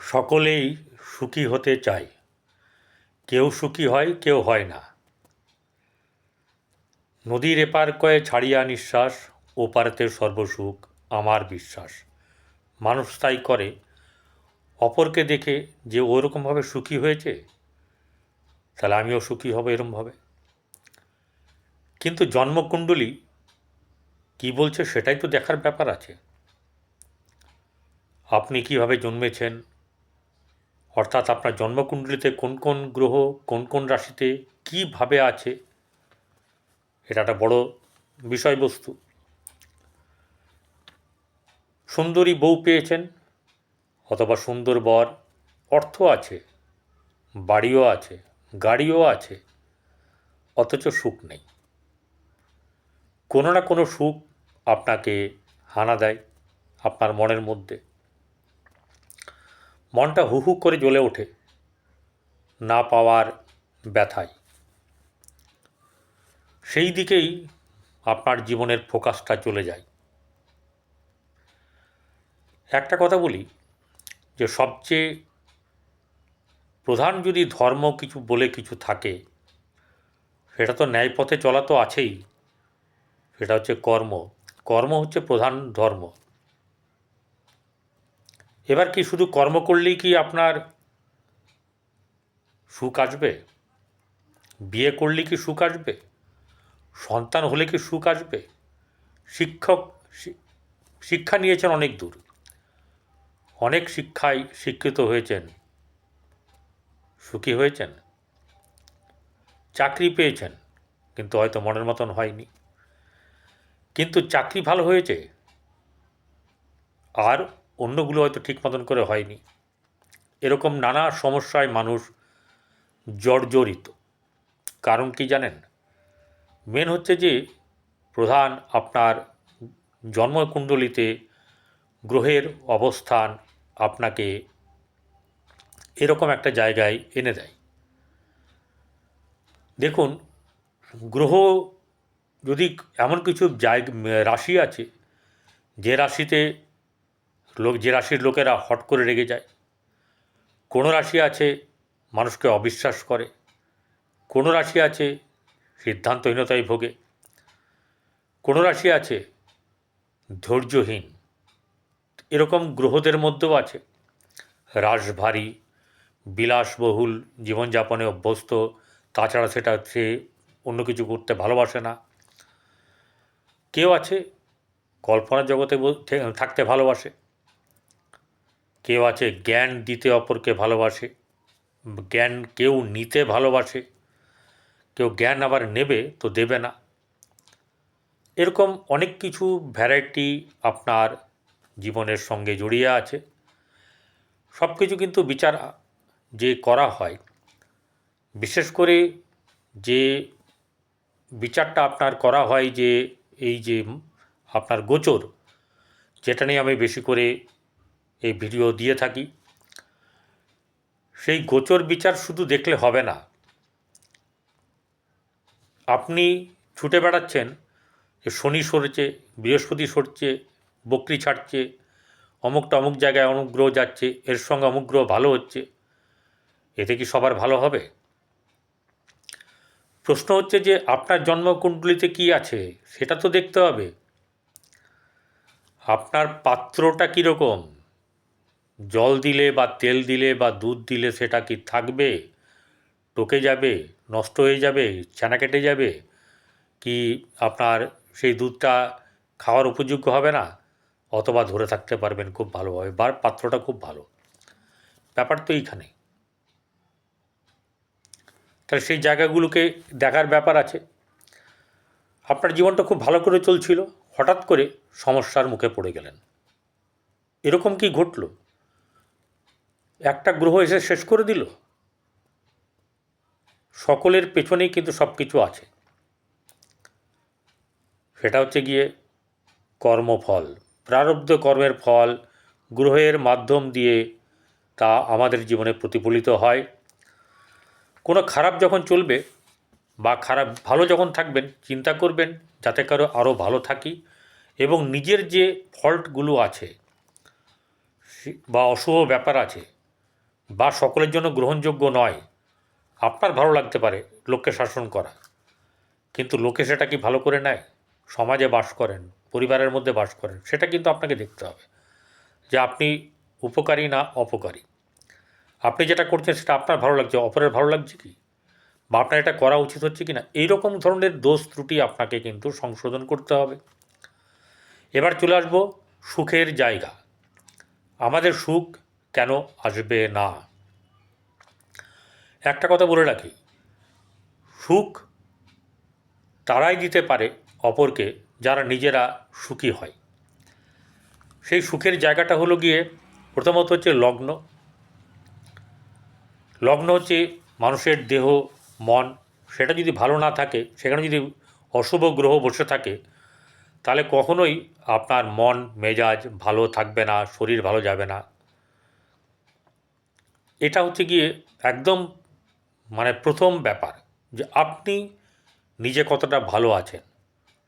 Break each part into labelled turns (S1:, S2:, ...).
S1: সকলেই সুখী হতে চায়। কেউ সুখী হয়, কেউ হয় না। নদীর এপার কয়ে ছাড়িয়া নিঃশ্বাস, ওপারেতে সর্বসুখ, আমার বিশ্বাস। মানুষ তাই করে। অপরকে দেখে যে ওরকমভাবে সুখী হয়েছে, তাহলে আমিও সুখী হব এরমভাবে। কিন্তু জন্মকুণ্ডলী কী বলছে সেটাই তো দেখার ব্যাপার আছে। আপনি কীভাবে জন্মেছেন অর্থাৎ আপনার জন্মকুণ্ডলিতে কোন কোন গ্রহ, কোন কোন রাশিতে কীভাবে আছে, এটা একটা বড় বিষয়বস্তু। সুন্দরী বউ পেয়েছেন, অথবা সুন্দর বর, অর্থ আছে, বাড়িও আছে, গাড়িও আছে, অথচ সুখ নেই। কোনো না কোনো সুখ আপনাকে হানা দেয় আপনার মনের মধ্যে। মনটা হু হু করে জ্বলে ওঠে না পাওয়ার ব্যথায়। সেই দিকেই আপনার জীবনের ফোকাসটা চলে যায়। একটা কথা বলি যে সবচেয়ে প্রধান যদি ধর্ম কিছু বলে কিছু থাকে, সেটা তো ন্যায় পথে চলা তো আছেই। সেটা হচ্ছে কর্ম। কর্ম হচ্ছে প্রধান ধর্ম। এবার কি শুধু কর্ম করলেই কি আপনার সুখ আসবে? বিয়ে করলে কি সুখ আসবে? সন্তান হলে কি সুখ আসবে? শিক্ষক শিক্ষা নিয়েছেন অনেক দূর। অনেক শিক্ষায় শিক্ষিত হয়েছেন। সুখী হয়েছেন। চাকরি পেয়েছেন, কিন্তু হয়তো মনের মতন হয়নি। কিন্তু চাকরি ভালো হয়েছে। আর অন্যগুলো হয়তো ঠিক মতন করে হয়নি। এরকম নানা সমস্যায় মানুষ জর্জরিত। কারণ কি জানেন? মেন হচ্ছে যে, প্রধান আপনার জন্মকুণ্ডলিতে গ্রহের অবস্থান আপনাকে এরকম একটা জায়গায় এনে দেয়। দেখুন, গ্রহ যদি এমন কিছু জায়গা, রাশি আছে, যে রাশিতে লোক যে রাশির লোকেরা হট করে রেগে যায়, কোনো রাশি আছে মানুষকে অবিশ্বাস করে, কোনো রাশি আছে সিদ্ধান্তহীনতায় ভোগে, কোনো রাশি আছে ধৈর্যহীন, এরকম গ্রহদের মধ্যেও আছে। রাশভারী, বিলাসবহুল, জীবনযাপনে অভ্যস্ত, তাছাড়া সেটা সে অন্য কিছু করতে ভালোবাসে না। কেউ আছে কল্পনা জগতে থাকতে ভালোবাসে কেউ আছে জ্ঞান দিতে অপরকে ভালোবাসে, জ্ঞান কেউ নিতে ভালোবাসে, কেউ জ্ঞান আবার নেবে তো দেবে না। এরকম অনেক কিছু ভ্যারাইটি আপনার জীবনের সঙ্গে জড়িয়ে আছে। সব কিছু কিন্তু বিচার যে করা হয়, বিশেষ করে যে বিচারটা আপনার করা হয় যে এই যে আপনার গোচর, যেটা নিয়ে আমি বেশি করে এই ভিডিও দিয়ে থাকি। সেই গোচর বিচার শুধু দেখলে হবে না। আপনি ছুটে বেড়াচ্ছেন, যে শনি সরছে, বৃহস্পতি সরছে, বকরি ছাড়ছে অমুকটা অমুক জায়গায় অমুক গ্রহ যাচ্ছে, এর সঙ্গে অমুক গ্রহ ভালো হচ্ছে, এতে কি সবার ভালো হবে? প্রশ্ন হচ্ছে যে, আপনার জন্মকুণ্ডলিতে কি আছে? সেটা তো দেখতে হবে। আপনার পাত্রটা কীরকম? জল দিলে বা তেল দিলে বা দুধ দিলে সেটা কি থাকবে? টকে যাবে? নষ্ট হয়ে যাবে? ছানা কেটে যাবে? কি আপনার সেই দুধটা খাওয়ার উপযোগ্য হবে না? অথবা ধরে থাকতে পারবেন খুব ভালোভাবে। বা পাত্রটা খুব ভালো। ব্যাপার তো এইখানে। তাহলে সেই জায়গাগুলোকে দেখার ব্যাপার আছে। আপনার জীবনটা খুব ভালো করে চলছিল। হঠাৎ করে সমস্যার মুখে পড়ে গেলেন। এরকম কি ঘটল? একটা গ্রহ এসে শেষ করে দিল। সকলের পেছনেই কিন্তু সব কিছু আছে। সেটা হচ্ছে গিয়ে কর্মফল। প্রারব্ধ কর্মের ফল গ্রহের মাধ্যম দিয়ে তা আমাদের জীবনে প্রতিফলিত হয়। কোনো খারাপ যখন চলবে বা খারাপ ভালো যখন থাকবেন, চিন্তা করবেন যাতে কারও আরও ভালো থাকি এবং নিজের যে ফল্টগুলো আছে বা অশুভ ব্যাপার আছে বা সকলের জন্য গ্রহণযোগ্য নয়, আপনার ভালো লাগতে পারে লোককে শাসন করা। কিন্তু লোকে সেটা কি ভালো করে নেয়? সমাজে বাস করেন, পরিবারের মধ্যে বাস করেন, সেটা কিন্তু আপনাকে দেখতে হবে যে আপনি উপকারী না অপকারী। আপনি যেটা করছেন সেটা আপনার ভালো লাগছে, অপরের ভালো লাগছে কি? বা আপনার এটা করা উচিত হচ্ছে কি না এইরকম ধরনের দোষ ত্রুটি আপনাকে কিন্তু সংশোধন করতে হবে। এবার চলে আসব সুখের জায়গা। আমাদের সুখ কেন আসবে না? একটা কথা বলে রাখি। সুখ তারাই দিতে পারে অপরকে যারা নিজেরা সুখী হয়। সেই সুখের জায়গাটা হলো গিয়ে প্রথমত হচ্ছে লগ্ন। লগ্ন হচ্ছে মানুষের দেহ, মন, সেটা যদি ভালো না থাকে, সেখানে যদি অশুভ গ্রহ বসে থাকে, তাহলে কখনোই আপনার মন, মেজাজ ভালো থাকবে না, শরীর ভালো যাবে না। এটা হচ্ছে গিয়ে একদম মানে প্রথম ব্যাপার যে আপনি নিজে কতটা ভালো আছেন,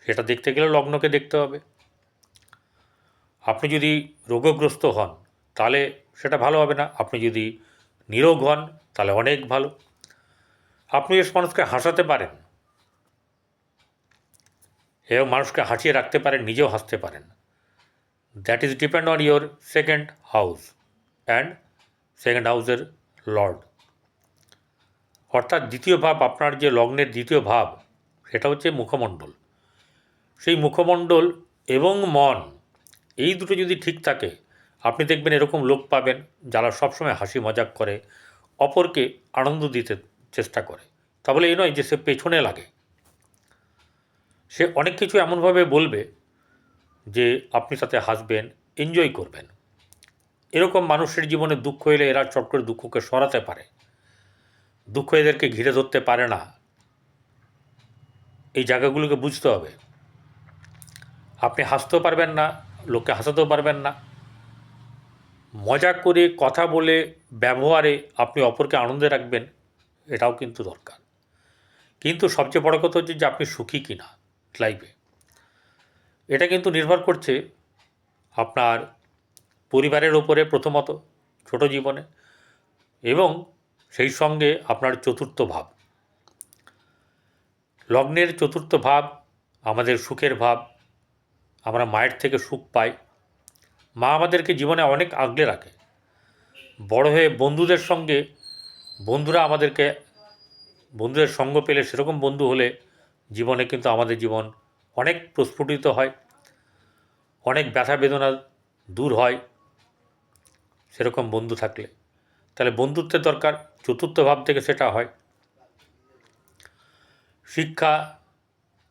S1: সেটা দেখতে গেলে লগ্নকে দেখতে হবে। আপনি যদি রোগগ্রস্ত হন, তাহলে সেটা ভালো হবে না। আপনি যদি নিরোগ হন, তাহলে অনেক ভালো। আপনি এস মানুষকে হাসাতে পারেন, এবং মানুষকে হাসিয়ে রাখতে পারেন, নিজেও হাসতে পারেন that is depend on your second house and second হাউসের লর্ড। অর্থাৎ দ্বিতীয় ভাব, আপনার যে লগ্নের দ্বিতীয় ভাব, সেটা হচ্ছে মুখমণ্ডল। সেই মুখমণ্ডল এবং মন, এই দুটো যদি ঠিক থাকে, আপনি দেখবেন এরকম লোক পাবেন যারা সবসময় হাসি মজাক করে, অপরকে আনন্দ দিতে চেষ্টা করে। তা বলে এই নয় যে সে পেছনে লাগে। সে অনেক কিছু এমনভাবে বলবে যে আপনি তাতে হাসবেন এনজয় করবেন। এরকম মানুষের জীবনে দুঃখ এলে এরা চট করে দুঃখকে সরাতে পারে। দুঃখ এদেরকে ঘিরে ধরতে পারে না। এই জায়গাগুলোকে বুঝতে হবে। আপনি হাসতেও পারবেন না, লোককে হাসাতেও পারবেন না। মজা করে কথা বলে, ব্যবহারে আপনি অপরকে আনন্দে রাখবেন, এটাও কিন্তু দরকার। কিন্তু সবচেয়ে বড় কথা হচ্ছে যে আপনি সুখী কি না লাইফে এটা কিন্তু নির্ভর করছে আপনার পরিবারের ওপরে প্রথমত, ছোট জীবনে এবং সেই সঙ্গে আপনার চতুর্থ ভাব। লগ্নের চতুর্থ ভাব, আমাদের সুখের ভাব, আমরা মায়ের থেকে সুখ পাই। মা আমাদেরকে জীবনে অনেক আগলে রাখে। বড় হয়ে বন্ধুদের সঙ্গে বন্ধুরা আমাদেরকে, বন্ধুদের সঙ্গ পেলে সেরকম বন্ধু হলে জীবনে কিন্তু আমাদের জীবন অনেক প্রস্ফুটিত হয়, অনেক ব্যথা বেদনা দূর হয়। সেরকম বন্ধু থাকলে। তাহলে বন্ধুত্বের দরকার, চতুর্থ ভাব থেকে সেটা হয়। শিক্ষা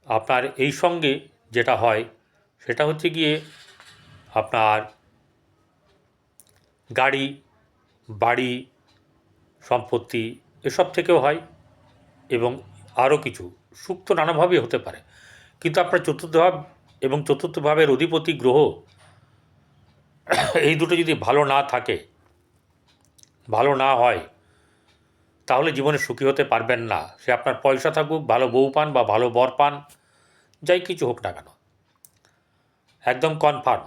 S1: আপনার এই সঙ্গে যেটা হয়, সেটা হচ্ছে গিয়ে আপনার গাড়ি, বাড়ি, সম্পত্তি এসব থেকেও হয় এবং আরও কিছু। সুখ তো নানাভাবেই হতে পারে। কিন্তু আপনার চতুর্থ ভাব এবং চতুর্থ ভাবের অধিপতি গ্রহ এই দুটো যদি ভালো না থাকে, ভালো না হয়, তাহলে জীবনে সুখী হতে পারবেন না। সে আপনার পয়সা থাকুক, ভালো বউ পান বা ভালো বর পান, যাই কিছু হোক না কেন। একদম কনফার্ম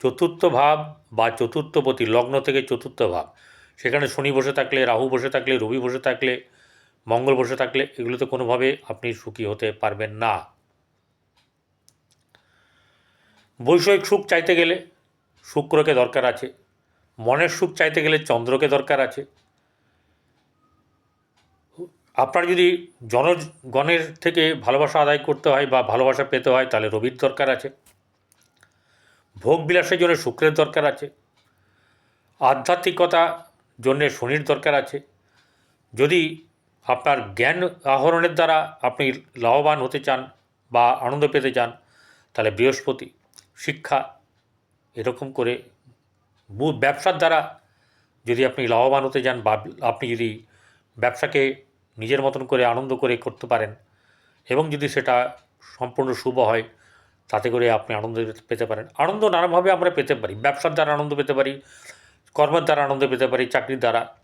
S1: চতুর্থ ভাব বা চতুর্থপতি, লগ্ন থেকে চতুর্থ ভাব। সেখানে শনি বসে থাকলে, রাহু বসে থাকলে, রবি বসে থাকলে, মঙ্গল বসে থাকলে, এগুলোতে কোনোভাবে আপনি সুখী হতে পারবেন না। বৈষয়িক সুখ চাইতে গেলে শুক্রকে দরকার আছে, মনের সুখ চাইতে গেলে চন্দ্রকে দরকার আছে। আপনার যদি জনগণের থেকে ভালোবাসা আদায় করতে হয় বা ভালোবাসা পেতে হয়, তাহলে রবির দরকার আছে। ভোগ বিলাসের জন্য শুক্রের দরকার আছে। আধ্যাত্মিকতা জন্যে শনির দরকার আছে। যদি আপনার জ্ঞান আহরণের দ্বারা আপনি লাভবান হতে চান বা আনন্দ পেতে চান, তাহলে বৃহস্পতি। শিক্ষা এরকম করে বু- ব্যবসার দ্বারা যদি আপনি লাভবান হতে যান বা আপনি যদি ব্যবসাকে নিজের মতন করে আনন্দ করে করতে পারেন এবং যদি সেটা সম্পূর্ণ শুভ হয়, তাতে করে আপনি আনন্দ পেতে পারেন। আনন্দ নানাভাবে আমরা পেতে পারি, ব্যবসার দ্বারা আনন্দ পেতে পারি, কর্মের দ্বারা আনন্দ পেতে পারি, চাকরির দ্বারা।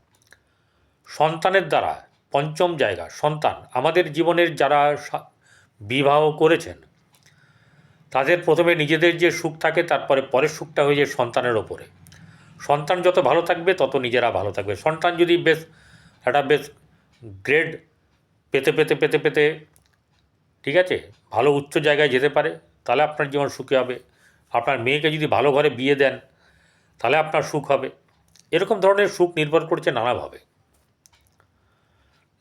S1: সন্তানের দ্বারা, পঞ্চম জায়গা, সন্তান। আমাদের জীবনের যারা বিবাহ করেছেন তাদের প্রথমে নিজেদের যে সুখ থাকে, তারপরে পরের সুখটা হয়ে যায় সন্তানের ওপরে। সন্তান যত ভালো থাকবে, তত নিজেরা ভালো থাকবে। সন্তান যদি বেশ একটা বেশ গ্রেড পেতে পেতে পেতে পেতে, ঠিক আছে, ভালো উচ্চ জায়গায় যেতে পারে, তাহলে আপনার জীবন সুখী হবে। আপনার মেয়েকে যদি ভালো ঘরে বিয়ে দেন, তাহলে আপনার সুখ হবে। এরকম ধরনের সুখ নির্ভর করছে নানাভাবে।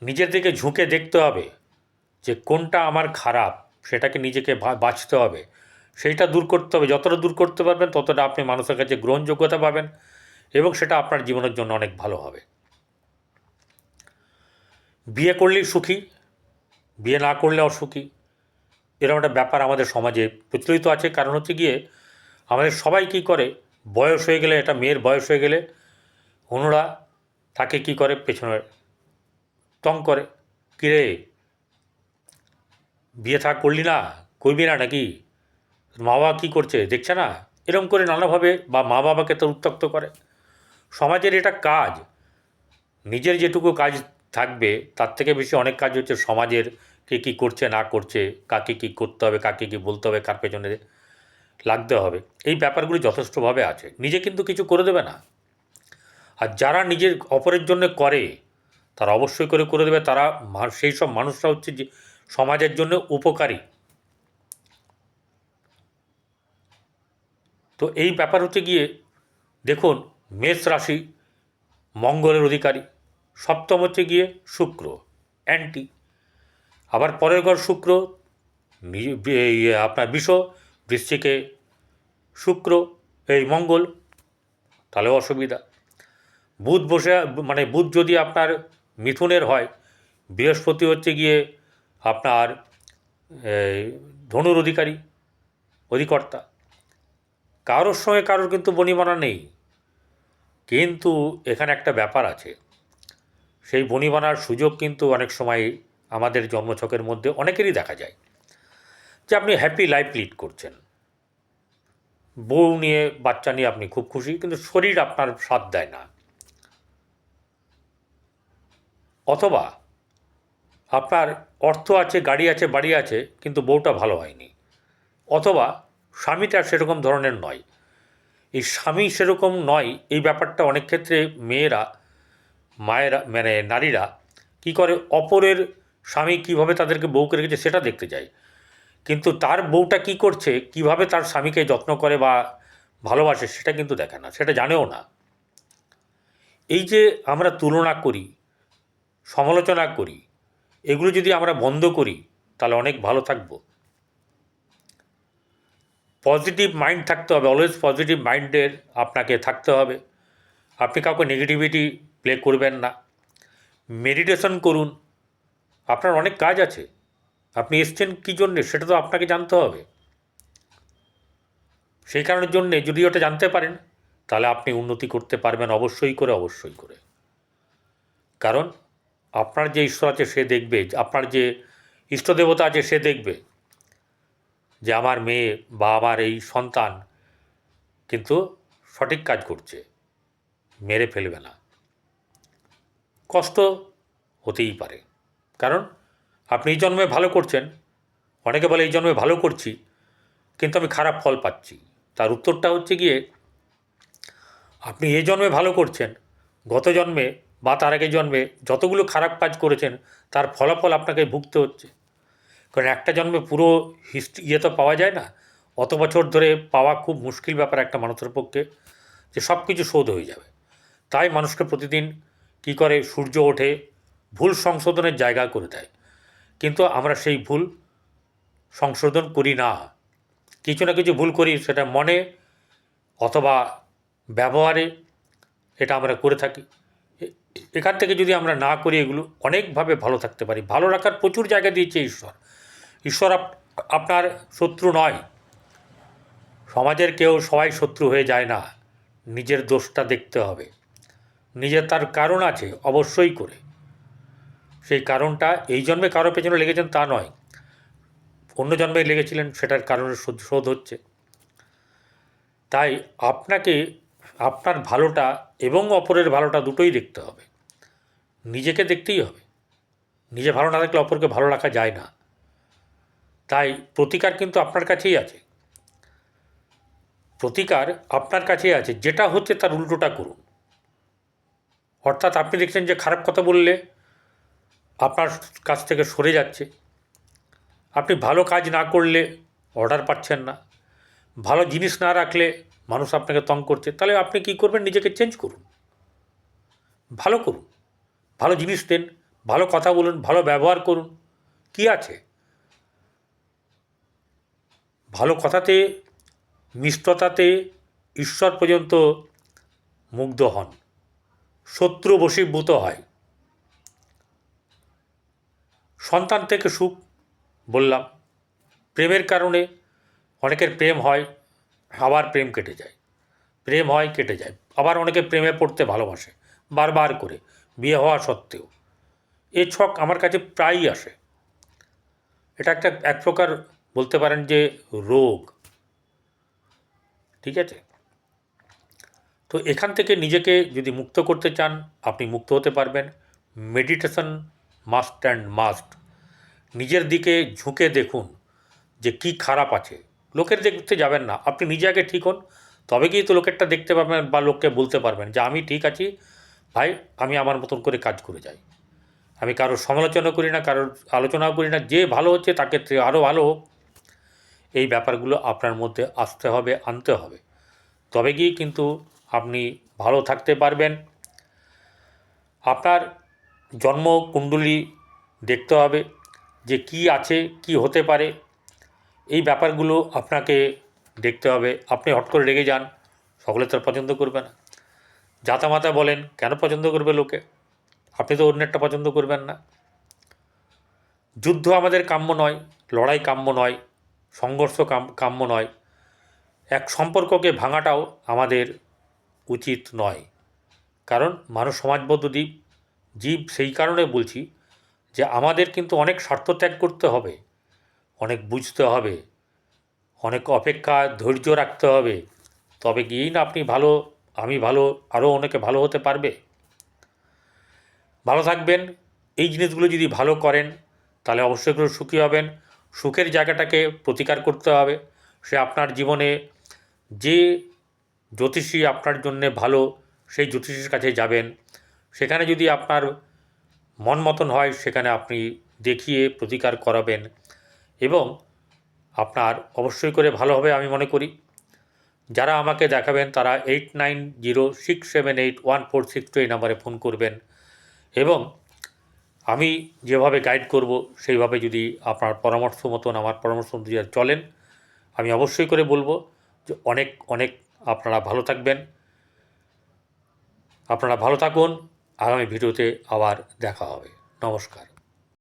S1: নিজের দিকে ঝুঁকে দেখতে হবে যে কোনটা আমার খারাপ, সেটাকে নিজেকে বাঁচতে হবে। সেইটা দূর করতে হবে। যতটা দূর করতে পারবেন, ততটা আপনি মানুষের কাছে গ্রহণযোগ্যতা পাবেন এবং সেটা আপনার জীবনের জন্য অনেক ভালো হবে। বিয়ে করলেই সুখী, বিয়ে না করলে অসুখী। এরকম একটা ব্যাপার আমাদের সমাজে প্রচলিত আছে। কারণ হচ্ছে গিয়ে আমাদের সবাই কী করে, বয়স হয়ে গেলে এটা মেয়ের বয়স হয়ে গেলে অন্যরা তাকে কি করে, পেছনে টং করে, কিরে, বিয়ে থাক করলি না? করবি না নাকি? মা বাবা কী করছে, দেখছে না? এরকম করে নানাভাবে বা মা বাবাকে তো উত্তক্ত করে। সমাজের এটা কাজ। নিজের যেটুকু কাজ থাকবে, তার থেকে বেশি অনেক কাজ হচ্ছে সমাজের কে কী করছে, না করছে, কাকে কী করতে হবে, কাকে কী বলতে হবে, কার পেছনে লাগতে হবে। এই ব্যাপারগুলি যথেষ্টভাবে আছে। নিজে কিন্তু কিছু করে দেবে না। আর যারা নিজের অপরের জন্য করে, তারা অবশ্যই করে করে দেবে। তারা সেই সব মানুষরা হচ্ছে যে সমাজের জন্য উপকারী। তো এই ব্যাপার হচ্ছে গিয়ে দেখুন, মেষ রাশি মঙ্গলের অধিকারী, সপ্তম হচ্ছে গিয়ে শুক্র, অ্যান্টি। আবার পরের ঘর শুক্র আপনার বিষ, বৃশ্চিকে শুক্র, এই মঙ্গল তাহলেও অসুবিধা। বুধ বসে মানে বুধ যদি আপনার মিথুনের হয়, বৃহস্পতি হচ্ছে গিয়ে আপনার ধনুর অধিকারী, অধিকর্তা। কারোর সঙ্গে কারোর কিন্তু বনিমানা নেই। কিন্তু এখানে একটা ব্যাপার আছে। সেই বনিমানার সুযোগ কিন্তু অনেক সময় আমাদের জন্মছকের মধ্যে অনেকেরই দেখা যায় যে আপনি হ্যাপি লাইফ লিড করছেন। বউ নিয়ে বাচ্চা নিয়ে আপনি খুব খুশি, কিন্তু শরীর আপনার সাথ দেয় না। অথবা আপনার অর্থ আছে, গাড়ি আছে, বাড়ি আছে, কিন্তু বউটা ভালো হয়নি। অথবা স্বামীটা সেরকম ধরনের নয়। এই স্বামী সেরকম নয়, এই ব্যাপারটা অনেক ক্ষেত্রে মেয়েরা, মায়েরা মানে নারীরা কি করে অপরের স্বামী কীভাবে তাদেরকে বউকে রেখেছে সেটা দেখতে যায়। কিন্তু তার বউটা কি করছে, কীভাবে তার স্বামীকে যত্ন করে বা ভালোবাসে সেটা কিন্তু দেখে না, সেটা জানেও না। এই যে আমরা তুলনা করি, সমালোচনা করি, এগুলো যদি আমরা বন্ধ করি, তাহলে অনেক ভালো থাকব। পজিটিভ মাইন্ড থাকতে হবে অলওয়েজ পজিটিভ মাইন্ডের আপনাকে থাকতে হবে। আপনি কাউকে নেগেটিভিটি প্লে করবেন না। মেডিটেশন করুন। আপনার অনেক কাজ আছে। আপনি এসছেন কী জন্যে? সেটা তো আপনাকে জানতে হবে। সেই কারণের জন্যে যদি ওটা জানতে পারেন, তাহলে আপনি উন্নতি করতে পারবেন, অবশ্যই করে অবশ্যই করে। কারণ আপনার যে ঈশ্বর আছে, সে দেখবে। আপনার যে ইষ্টদেবতা আছে, সে দেখবে। যে আমার মেয়ে বা আমার এই সন্তান কিন্তু সঠিক কাজ করছে, মেরে ফেলবে না। কষ্ট হতেই পারে। কারণ আপনি এই জন্মে ভালো করছেন, অনেকে বলে এই জন্মে ভালো করছি, কিন্তু আমি খারাপ ফল পাচ্ছি। তার উত্তরটা হচ্ছে গিয়ে, আপনি এই জন্মে ভালো করছেন, গত জন্মে বা তার আগে জন্মে যতগুলো খারাপ কাজ করেছেন, তার ফলাফল আপনাকে ভুগতে হচ্ছে। কারণ একটা জন্মে পুরো হিস্ট্রি ইয়ে তো পাওয়া যায় না। অত বছর ধরে পাওয়া খুব মুশকিল ব্যাপার একটা মানুষের পক্ষে যে সব কিছু শোধ হয়ে যাবে। তাই মানুষকে প্রতিদিন কি করে সূর্য ওঠে ভুল সংশোধনের জায়গা করে দেয়। কিন্তু আমরা সেই ভুল সংশোধন করি না। কিছু না কিছু ভুল করি সেটা মনে অথবা ব্যবহারে এটা আমরা করে থাকি। এখান থেকে যদি আমরা না করি এগুলো অনেকভাবে ভালো থাকতে পারি। ভালো রাখার প্রচুর জায়গা দিয়েছে ঈশ্বর। ঈশ্বর আপ- আপনার শত্রু নয়। সমাজের কেউ সবাই শত্রু হয়ে যায় না। নিজের দোষটা দেখতে হবে। নিজের তার কারণ আছে অবশ্যই করে। সেই কারণটা এই জন্মে কারও পেছনে লেগেছেন তা নয়। অন্য জন্মে লেগেছিলেন সেটার কারণে শোধ হচ্ছে। তাই আপনাকে, আপনার ভালোটা এবং অপরের ভালোটা দুটোই দেখতে হবে। নিজেকে দেখতেই হবে। নিজে ভালো না থাকলে অপরকে ভালো রাখা যায় না। তাই প্রতিকার কিন্তু আপনার কাছেই আছে। প্রতিকার আপনার কাছেই আছে, যেটা হচ্ছে তার উল্টোটা করুন। অর্থাৎ আপনি দেখছেন যে খারাপ কথা বললে আপনার কাছ থেকে সরে যাচ্ছে। আপনি ভালো কাজ না করলে অর্ডার পাচ্ছেন না। ভালো জিনিস না রাখলে মানুষ আপনাকে তং করছে। তাহলে আপনি কী করবেন? নিজেকে চেঞ্জ করুন। ভালো করুন। ভালো জিনিস দেন, ভালো কথা বলুন, ভালো ব্যবহার করুন। কি আছে? ভালো কথাতে, মিষ্টতাতে ঈশ্বর পর্যন্ত মুগ্ধ হন। শত্রু বশীভূত হয়। সন্তান থেকে সুখ বললাম। প্রেমের কারণে অনেকের প্রেম হয়, আবার প্রেম কেটে যায়। প্রেম হয়, কেটে যায়। আবার অনেকে প্রেমে পড়তে ভালোবাসে, বারবার করে, বিয়ে হওয়া সত্ত্বেও। এ ছক আমার কাছে প্রায়ই আসে। এটা একটা এক প্রকার বলতে পারেন যে রোগ। ঠিক আছে? তো এখান থেকে নিজেকে যদি মুক্ত করতে চান, আপনি মুক্ত হতে পারবেন। Meditation must and must. নিজের দিকে ঝুঁকে দেখুন যে কি খারাপ আছে। লোকের দেখতে যাবেন না। আপনি নিজে আগে ঠিক হন, তবে গিয়ে তো লোকেরটা দেখতে পাবেন বা লোককে বলতে পারবেন যে আমি ঠিক আছি, ভাই আমি আমার মতন করে কাজ করে যাই। আমি কারোর সমালোচনা করি না, কারোর আলোচনাও করি না। যে ভালো হচ্ছে তাকে আরও ভালো হোক। এই ব্যাপারগুলো আপনার মধ্যে আসতে হবে, আনতে হবে। তবে গিয়ে কিন্তু আপনি ভালো থাকতে পারবেন। আপনার জন্ম কুণ্ডলী দেখতে হবে যে কি আছে, কি হতে পারে। এই ব্যাপারগুলো আপনাকে দেখতে হবে। আপনি হট করে রেগে যান, সকলে তো পছন্দ করবে না। জাতামাতা বলেন, কেন পছন্দ করবে লোকে? আপনি তো অন্যেরটা পছন্দ করবেন না। যুদ্ধ আমাদের কাম্য নয়, লড়াই কাম্য নয়। সংঘর্ষ কাম্য নয়। এক সম্পর্ককে ভাঙাটাও আমাদের উচিত নয়। কারণ মানুষ সমাজবদ্ধ দ্বীপ জীব সেই কারণে বলছি যে আমাদের কিন্তু অনেক স্বার্থ ত্যাগ করতে হবে, অনেক বুঝতে হবে, অনেক অপেক্ষা ধৈর্য রাখতে হবে। তবে গিয়েই না আপনি ভালো, আমি ভালো, আরও অনেকে ভালো হতে পারবে। ভালো থাকবেন। এই জিনিসগুলো যদি ভালো করেন, তাহলে অবশ্যই করে সুখী হবেন। সুখের জায়গাটাকে প্রতিকার করতে হবে। সে আপনার জীবনে যে জ্যোতিষী আপনার জন্যে ভালো, সেই জ্যোতিষীর কাছে যাবেন। সেখানে যদি আপনার মন মতন হয়, সেখানে আপনি দেখিয়ে প্রতিকার করাবেন এবং আপনার অবশ্যই করে ভালো হবে আমি মনে করি। যারা আমাকে দেখাবেন, তারা eight nine zero six seven eight one four six two এই নাম্বারে ফোন করবেন এবং আমি যেভাবে গাইড করব, সেইভাবে যদি আপনার পরামর্শ মতন, আমার পরামর্শ মতো যদি চলেন, আমি অবশ্যই করে বলব যে অনেক অনেক আপনারা ভালো থাকবেন। আপনারা ভালো থাকুন। আগামী ভিডিওতে আবার দেখা হবে। নমস্কার।